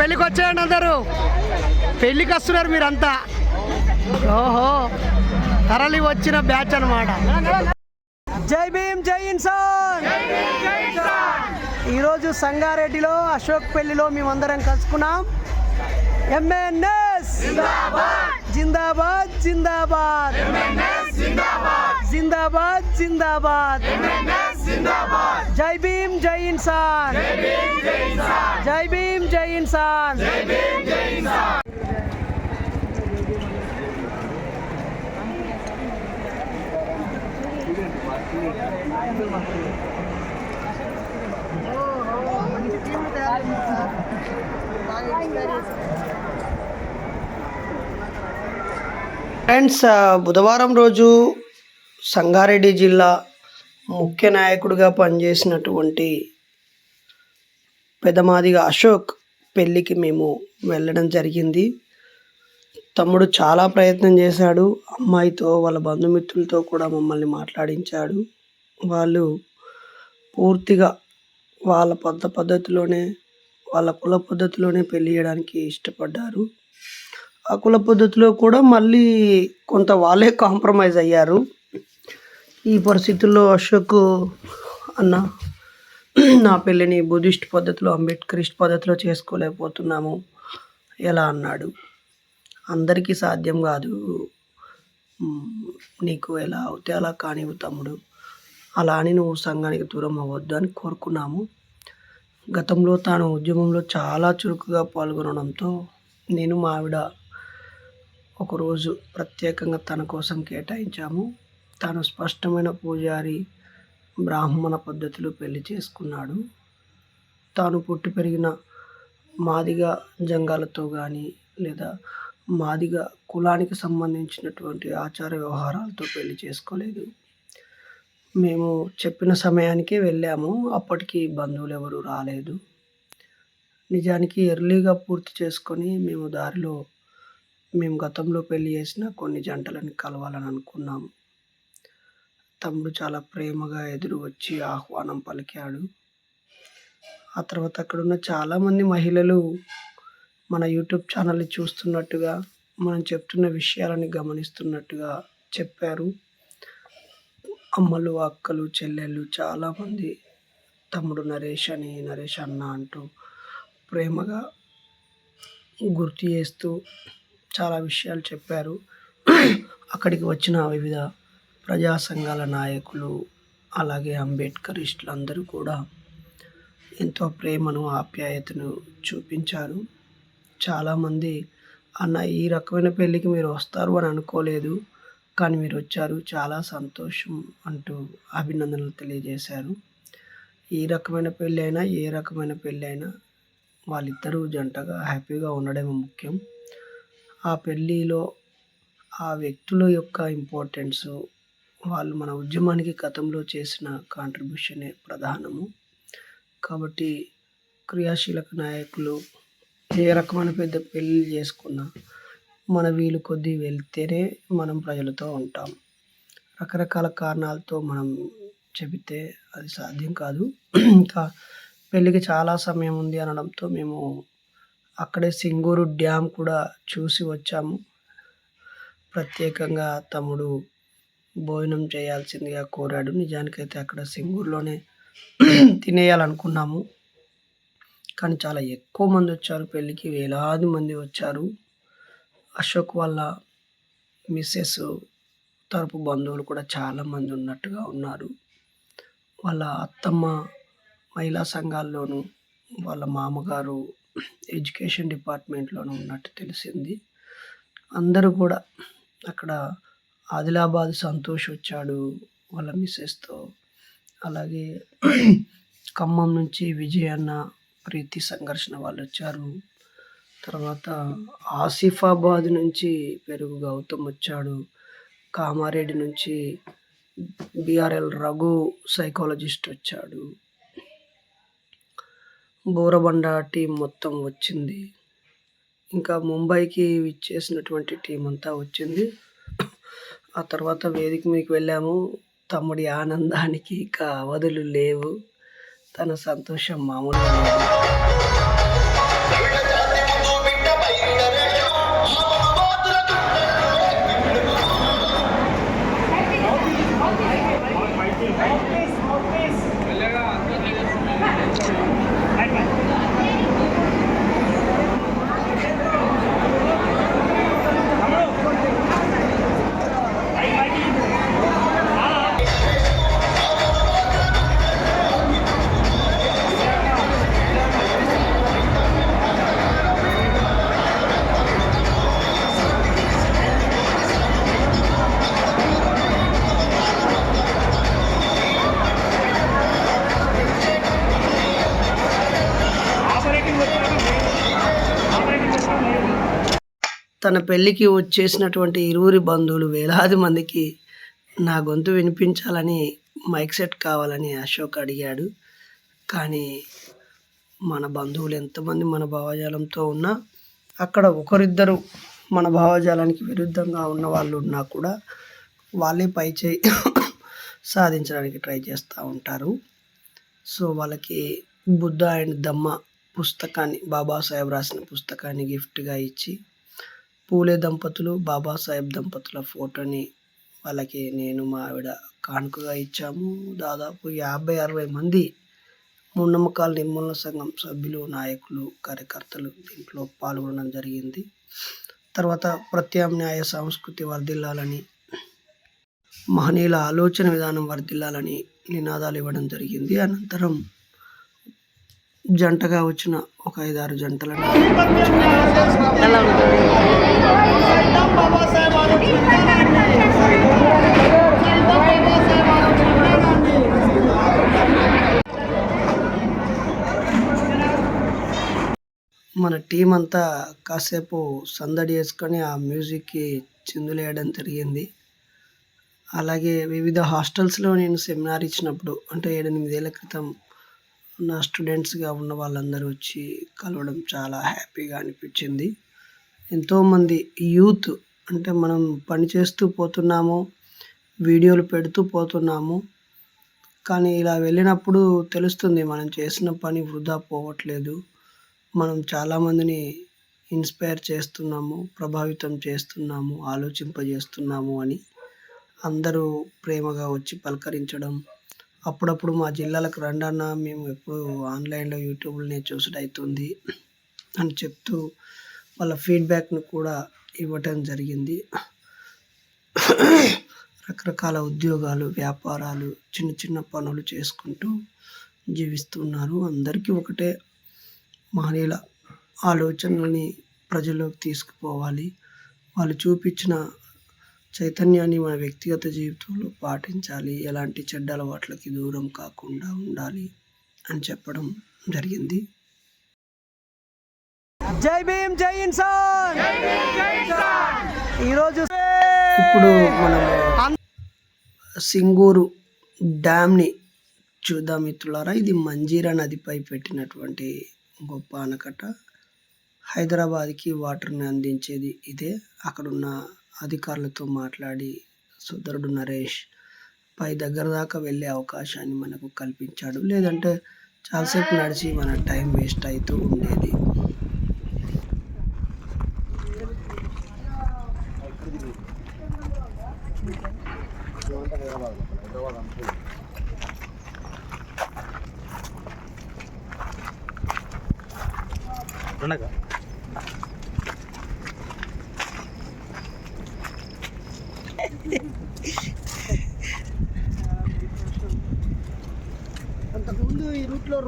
పెళ్ళికి వచ్చేయండి అందరూ. పెళ్ళికి వస్తున్నారు మీరంతా. ఓహో తరలి వచ్చిన బ్యాచ్ అనమాట జై భీమ్ జై ఇన్సాన్. ఈరోజు సంగారెడ్డిలో అశోక్ పెళ్ళిలో మేమందరం కలుసుకున్నాం. ఎంఎన్ఎస్ జిందాబాద్ జిందాబాద్. జిందాబాద్ జిందాబాద్. జై భీమ్ జై ఇన్సాన్. జై భీమ్ జై ఇన్సాన్. ఫ్రెండ్స్ బుధవారం రోజు సంగారెడ్డి జిల్లా ముఖ్య నాయకుడిగా పనిచేసినటువంటి పెదమాదిగా అశోక్ పెళ్ళికి మేము వెళ్ళడం జరిగింది. తమ్ముడు చాలా ప్రయత్నం చేశాడు. అమ్మాయితో వాళ్ళ బంధుమిత్రులతో కూడా మమ్మల్ని మాట్లాడించాడు. వాళ్ళు పూర్తిగా వాళ్ళ పద్ధ పద్ధతిలోనే వాళ్ళ కుల పద్ధతిలోనే పెళ్ళి చేయడానికి ఇష్టపడ్డారు. ఆ కుల పద్ధతిలో కూడా మళ్ళీ కొంత వాళ్ళే కాంప్రమైజ్ అయ్యారు. ఈ పరిస్థితుల్లో అశోక్ అన్న నా పెళ్ళిని బుద్ధిస్ట్ పద్ధతిలో అంబేద్కరిస్ట్ పద్ధతిలో చేసుకోలేకపోతున్నాము. ఎలా అన్నాడు? అందరికీ సాధ్యం కాదు. నీకు ఎలా అవుతే అలా కానివ్వు తమ్ముడు. అలా అని నువ్వు సంఘానికి దూరం అవ్వద్దు అని కోరుకున్నాము. గతంలో తాను ఉద్యమంలో చాలా చురుకుగా పాల్గొనడంతో నేను మా ఆవిడ ఒకరోజు ప్రత్యేకంగా తన కోసం కేటాయించాము. తాను స్పష్టమైన పూజారి బ్రాహ్మణ పద్ధతిలో పెళ్ళి చేసుకున్నాడు. తాను పుట్టి పెరిగిన మాదిగ జంగాలతో కానీ లేదా మాదిగ కులానికి సంబంధించినటువంటి ఆచార వ్యవహారాలతో పెళ్ళి చేసుకోలేదు. మేము చెప్పిన సమయానికే వెళ్ళాము. అప్పటికి బంధువులు ఎవరు రాలేదు. నిజానికి ఎర్లీగా పూర్తి చేసుకొని మేము దారిలో మేము గతంలో పెళ్ళి చేసిన కొన్ని జంటలను కలవాలని అనుకున్నాము. తమ్ముడు చాలా ప్రేమగా ఎదురు వచ్చి ఆహ్వానం పలికాడు. ఆ తర్వాత అక్కడ ఉన్న చాలామంది మహిళలు మన యూట్యూబ్ ఛానల్ని చూస్తున్నట్టుగా మనం చెప్తున్న విషయాలని గమనిస్తున్నట్టుగా చెప్పారు. అమ్మలు అక్కలు చెల్లెళ్ళు చాలామంది తమ్ముడు నరేష్ అని నరేష్ అన్న అంటూ ప్రేమగా గుర్తు చేస్తూ చాలా విషయాలు చెప్పారు. అక్కడికి వచ్చిన వివిధ ప్రజా సంఘాల నాయకులు అలాగే అంబేద్కరిస్టులు అందరూ కూడా ఎంతో ప్రేమను ఆప్యాయతను చూపించారు. చాలామంది అన్న ఈ రకమైన పెళ్ళికి మీరు వస్తారు అని అనుకోలేదు కానీ మీరు వచ్చారు. చాలా సంతోషం అంటూ అభినందనలు తెలియజేశారు. ఈ రకమైన పెళ్ళి అయినా ఏ రకమైన పెళ్ళి అయినా వాళ్ళిద్దరూ జంటగా హ్యాపీగా ఉండడమే ముఖ్యం. ఆ పెళ్ళిలో ఆ వ్యక్తుల యొక్క ఇంపార్టెన్స్ వాళ్ళు మన ఉద్యమానికి గతంలో చేసిన కాంట్రిబ్యూషనే ప్రధానము. కాబట్టి క్రియాశీలక నాయకులు ఏ రకమైన పెద్ద పెళ్ళి చేసుకున్నా మన వీలు కొద్దీ వెళ్తేనే మనం ప్రజలతో ఉంటాం. రకరకాల కారణాలతో మనం చెబితే అది సాధ్యం కాదు. ఇంకా పెళ్ళికి చాలా సమయం ఉంది అనడంతో మేము అక్కడే సింగూరు డ్యామ్ కూడా చూసి వచ్చాము. ప్రత్యేకంగా తమ్ముడు భోజనం చేయాల్సిందిగా కోరాడు. నిజానికైతే అక్కడ సింగూరులోనే తినేయాలనుకున్నాము. కానీ చాలా ఎక్కువ మంది వచ్చారు. పెళ్ళికి వేలాది మంది వచ్చారు. అశోక్ వాళ్ళ మిస్సెస్ తరపు బంధువులు కూడా చాలామంది ఉన్నట్టుగా ఉన్నారు. వాళ్ళ అత్తమ్మ మహిళా సంఘాల్లోనూ వాళ్ళ మామగారు ఎడ్యుకేషన్ డిపార్ట్మెంట్లోనూ ఉన్నట్టు తెలిసింది. అందరూ కూడా అక్కడ ఆదిలాబాద్ సంతోష్ వచ్చాడు వాళ్ళ మిస్సెస్తో. అలాగే ఖమ్మం నుంచి విజయ్ అన్న ప్రీతి సంఘర్షణ వాళ్ళు వచ్చారు తర్వాత ఆసిఫాబాద్ నుంచి పెరుగు గౌతమ్ వచ్చాడు. కామారెడ్డి నుంచి బిఆర్ఎల్ రఘు సైకాలజిస్ట్ వచ్చాడు. బోరబండ టీం మొత్తం వచ్చింది. ఇంకా ముంబైకి విచ్చేసినటువంటి టీం అంతా వచ్చింది. ఆ తర్వాత వేదిక మీకు వెళ్ళాము. తమ్ముడి ఆనందానికి ఇక అవధులు లేవు. తన సంతోషం మామూలుగా తన పెళ్ళికి వచ్చేసినటువంటి ఇరువురి బంధువులు వేలాది మందికి నా గొంతు వినిపించాలని మైక్ సెట్ కావాలని అశోక్ అడిగాడు. కానీ మన బంధువులు ఎంతమంది మన భావజాలంతో ఉన్నా అక్కడ ఒకరిద్దరు మన భావజాలానికి విరుద్ధంగా ఉన్న వాళ్ళు ఉన్నా కూడా వాళ్ళే పై చేయి సాధించడానికి ట్రై చేస్తూ ఉంటారు. సో వాళ్ళకి బుద్ధ అండ్ దమ్మ పుస్తకాన్ని బాబాసాహెబ్ రాసిన పుస్తకాన్ని గిఫ్ట్గా ఇచ్చి పూలే దంపతులు బాబాసాహెబ్ దంపతుల ఫోటోని వాళ్ళకి నేను మా ఆవిడ కానుకగా ఇచ్చాము. దాదాపు యాభై అరవై మంది మూఢనమ్మకాల నిర్మూలన సంఘం సభ్యులు నాయకులు కార్యకర్తలు దీంట్లో పాల్గొనడం జరిగింది. తర్వాత ప్రత్యామ్నాయ సంస్కృతి వర్ధిల్లాలని మహనీయుల ఆలోచన విధానం వర్ధిల్లాలని నినాదాలు ఇవ్వడం జరిగింది. అనంతరం జంటగా వచ్చిన ఒక ఐదారు జంటలను మన టీం అంతా కాసేపు సందడి చేసుకొని ఆ మ్యూజిక్కి చిందులేయడం జరిగింది. అలాగే వివిధ హాస్టల్స్లో నేను సెమినార్ ఇచ్చినప్పుడు అంటే ఏడెనిమిదేళ్ళ క్రితం నా స్టూడెంట్స్గా ఉన్న వాళ్ళందరూ వచ్చి కలవడం చాలా హ్యాపీగా అనిపించింది. ఎంతోమంది యూత్ అంటే మనం పని చేస్తూ పోతున్నాము వీడియోలు పెడుతూ పోతున్నాము కానీ ఇలా వెళ్ళినప్పుడు తెలుస్తుంది మనం చేసిన పని వృధా పోవట్లేదు. మనం చాలామందిని ఇన్స్పైర్ చేస్తున్నాము ప్రభావితం చేస్తున్నాము ఆలోచింపజేస్తున్నాము అని అందరూ ప్రేమగా వచ్చి పలకరించడం అప్పుడప్పుడు మా జిల్లాలకు రండి అన్న మేము ఎప్పుడు ఆన్లైన్లో యూట్యూబ్లోనే చూసుడు అవుతుంది అని చెప్తూ వాళ్ళ ఫీడ్బ్యాక్ను కూడా ఇవ్వటం జరిగింది. రకరకాల ఉద్యోగాలు వ్యాపారాలు చిన్న చిన్న పనులు చేసుకుంటూ జీవిస్తున్నారు. అందరికీ ఒకటే మహనీయుల ఆలోచనల్ని ప్రజల్లోకి తీసుకుపోవాలి. వాళ్ళు చూపించిన చైతన్యాన్ని మన వ్యక్తిగత జీవితంలో పాటించాలి. ఎలాంటి చెడ్డ అలవాట్లకి దూరం కాకుండా ఉండాలి అని చెప్పడం జరిగింది. జై భీమ్ జై ఇన్సాన్! ఈరోజు ఇప్పుడు మనము సింగూరు డ్యామ్ని చూద్దాం మిత్రులారా. ఇది మంజీరా నదిపై పెట్టినటువంటి గొప్ప ఆనకట్ట. హైదరాబాద్కి వాటర్ని అందించేది ఇదే. అక్కడున్న అధికారులతో మాట్లాడి సోదరుడు నరేష్ పై దగ్గర దాకా వెళ్ళే అవకాశాన్ని మనకు కల్పించాడు. లేదంటే చాలాసేపు నడిచి మన టైం వేస్ట్ అవుతూ ఉండేది. ఉండగా?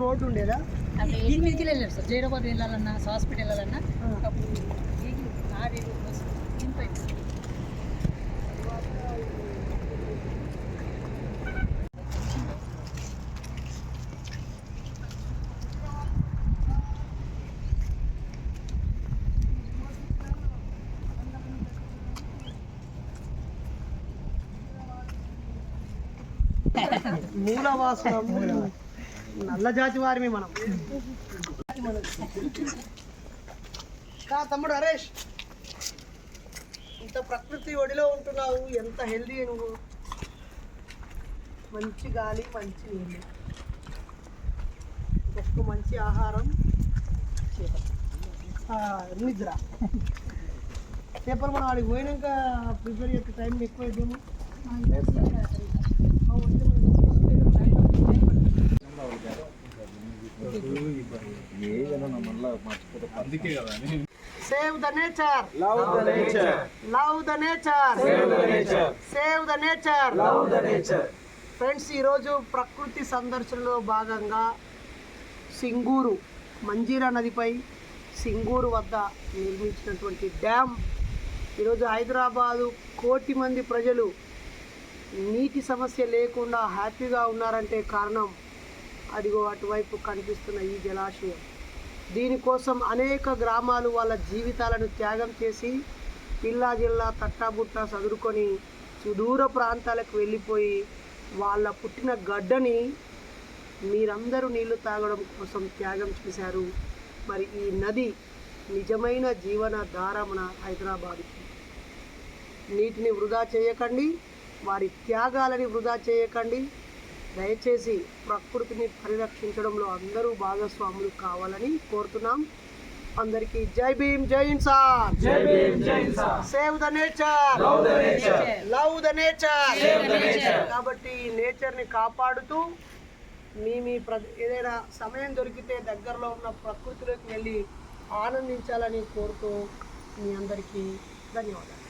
రోడ్డు ఉండేదా? అప్పుడు దీని మీదకి వెళ్ళారు సార్. జైరాబాద్ వెళ్ళాలన్నా హాస్పిటల్ వెళ్ళాలన్నా అప్పుడు మూలవాసనము. నల్ల జాతి వారిమి మనం. కా తమ్ముడు హరేష్ ఇంత ప్రకృతి ఒడిలో ఉంటున్నావు ఎంత హెల్దీ నువ్వు? మంచి గాలి మంచి నీళ్ళు. ఒక్క మంచి ఆహారం ఆ, నిద్ర. చేపలు మనం ఆడికి పోయినాక ప్రిపేర్ చేసే టైం ఎక్కువ save the nature love the nature love the nature save the nature save the nature love the nature friends ఈరోజు ప్రకృతి సందర్శనలో భాగంగా సింగూరు మంజీరా నదిపై సింగూరు వద్ద నిర్మించినటువంటి డ్యామ్. ఈరోజు హైదరాబాదు కోటి మంది ప్రజలు నీటి సమస్య లేకుండా హ్యాపీగా ఉన్నారంటే కారణం అదిగో అటువైపు కనిపిస్తున్న ఈ జలాశయం. దీనికోసం అనేక గ్రామాలు వాళ్ళ జీవితాలను త్యాగం చేసి పిల్లా జిల్లా తట్టాబుట్ట చదువుకొని సుదూర ప్రాంతాలకు వెళ్ళిపోయి వాళ్ళ పుట్టిన గడ్డని మీరందరూ నీళ్ళు తాగడం కోసం త్యాగం చేశారు. మరి ఈ నది నిజమైన జీవన ధార మన హైదరాబాద్కి. నీటిని వృధా చేయకండి వారి త్యాగాలని వృధా చేయకండి దయచేసి ప్రకృతిని పరిరక్షించడంలో అందరూ భాగస్వాములు కావాలని కోరుతున్నాం. అందరికీ జై భీమ్ జై Insaan! Save the nature love the nature కాబట్టి ఈ నేచర్ని కాపాడుతూ మీ మీ ప్ర ఏదైనా సమయం దొరికితే దగ్గరలో ఉన్న ప్రకృతిలోకి వెళ్ళి ఆనందించాలని కోరుతూ మీ అందరికీ ధన్యవాదాలు.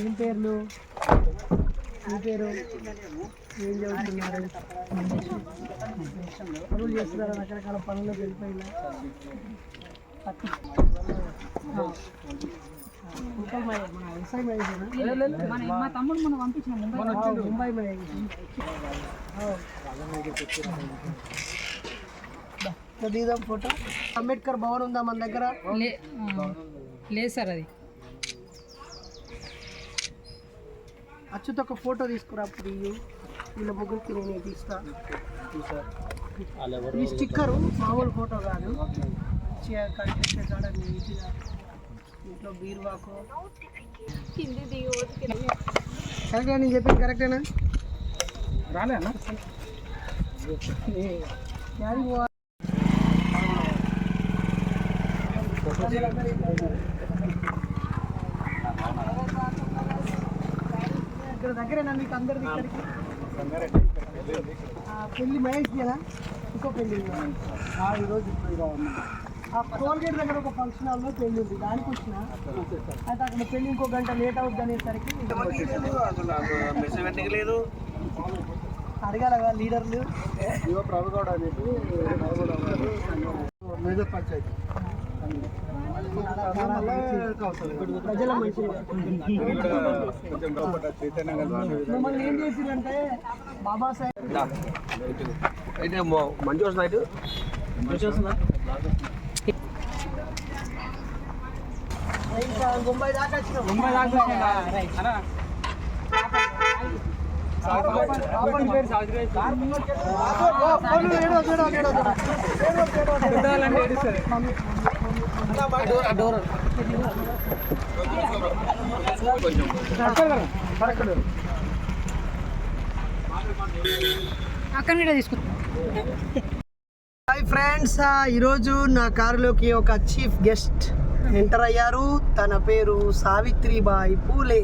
ఏం పేర్లు మీ పేరు. ఏం చదువుతున్నారు పనులు చేస్తున్నారు. రకరకాల పనులు వెళ్ళిపోయినా తమ్ముడు మనం పంపించిన ముంబై ఫోటో. అంబేద్కర్ భవన్ ఉందా మన దగ్గర? లేదు సార్ అది. అచ్యుత ఒక ఫోటో తీసుకురా ప్రియు వీళ్ళ ముగ్గురికి నేను తీస్తా ఈ స్టిక్కరు మామూలు ఫోటో కాదు. మంచిగా కనిపించే కాడ నీట్గా ఇంట్లో బీరువాకు. కరెక్టా నేను చెప్పింది కరెక్టేనా? రాలే అన్న. యాడికి పోవాలి? ఇక్కడ దగ్గరేనా మీకు అందరిది ఇక్కడికి? ఆ, పెళ్ళి మహేష్ కదా ఇంకో? ఆ, ఈరోజు ఆ టోల్గేట్ దగ్గర ఒక ఫంక్షన్ హాల్లో పెళ్ళి ఉంది. దానికి వచ్చిన? అయితే అక్కడ పెళ్ళి ఇంకో గంట లేట్ అవుతుంది అనేసరికి అడగాల కదా లీడర్లు? మేజర్ పంచాయతీ. ప్రజల మంచి మిమ్మల్ని ఏం చేసిరంటే బాబాసాహెబ్ అయితే మంచి వస్తుంది అయితే మంచి వస్తుందా ముంబై దాకా వచ్చినాం ముంబై దాకా అక్కడ హాయ్ ఫ్రెండ్స్ ఈరోజు నా కారులోకి ఒక చీఫ్ గెస్ట్ ఎంటర్ అయ్యారు. తన పేరు సావిత్రిబాయి పూలే.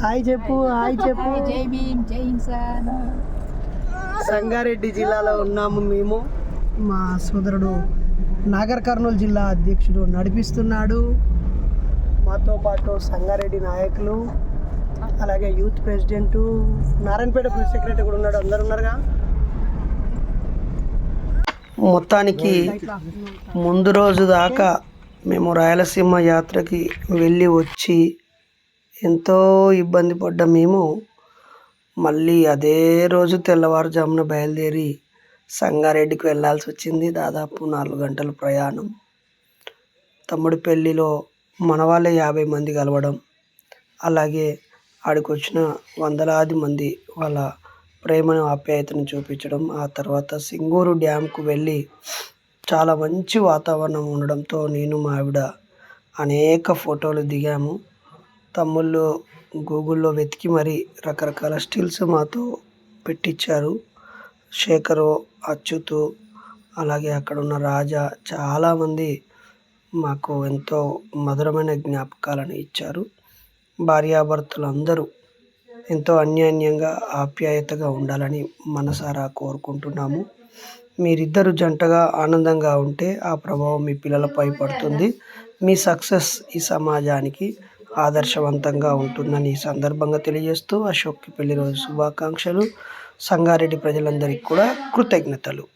హాయ్ చెప్పు హాయ్ చెప్పు. జై భీమ్ జై ఇన్సాన్ సంగారెడ్డి జిల్లాలో ఉన్నాము మేము. మా సోదరుడు నాగర్ కర్నూలు జిల్లా అధ్యక్షుడు నడిపిస్తున్నాడు. మాతో పాటు సంగారెడ్డి నాయకులు అలాగే youth president Narayanpet press secretary కూడా ఉన్నాడు. అందరు ఉన్నారుగా? మొత్తానికి ముందు రోజు దాకా మేము రాయలసీమ యాత్రకి వెళ్ళి వచ్చి ఎంతో ఇబ్బంది పడ్డ మేము మళ్ళీ అదే రోజు తెల్లవారుజామున బయలుదేరి సంగారెడ్డికి వెళ్ళాల్సి వచ్చింది దాదాపు నాలుగు గంటల ప్రయాణం. తమ్ముడి పెళ్ళిలో మన వాళ్ళే యాభై మంది కలవడం అలాగే ఆడికి వచ్చిన వందలాది మంది వాళ్ళ ప్రేమను ఆప్యాయతను చూపించడం ఆ తర్వాత సింగూరు డ్యామ్కు వెళ్ళి చాలా మంచి వాతావరణం ఉండడంతో నేను మా ఆవిడ అనేక ఫోటోలు దిగాము. తమ్ముళ్ళు గూగుల్లో వెతికి మరి రకరకాల స్టిల్స్ మాతో పెట్టించారు శేఖరు అచ్యుతు అలాగే అక్కడ ఉన్న రాజా చాలామంది మాకు ఎంతో మధురమైన జ్ఞాపకాలను ఇచ్చారు. భార్యాభర్తలు అందరూ ఎంతో అన్యోన్యంగా ఆప్యాయతగా ఉండాలని మనసారా కోరుకుంటున్నాము. మీరిద్దరు జంటగా ఆనందంగా ఉంటే ఆ ప్రభావం మీ పిల్లలపై పడుతుంది. మీ సక్సెస్ ఈ సమాజానికి ఆదర్శవంతంగా ఉంటుందని ఈ సందర్భంగా తెలియజేస్తూ అశోక్కి పెళ్ళి రోజు శుభాకాంక్షలు. సంగారెడ్డి ప్రజలందరికీ కూడా కృతజ్ఞతలు.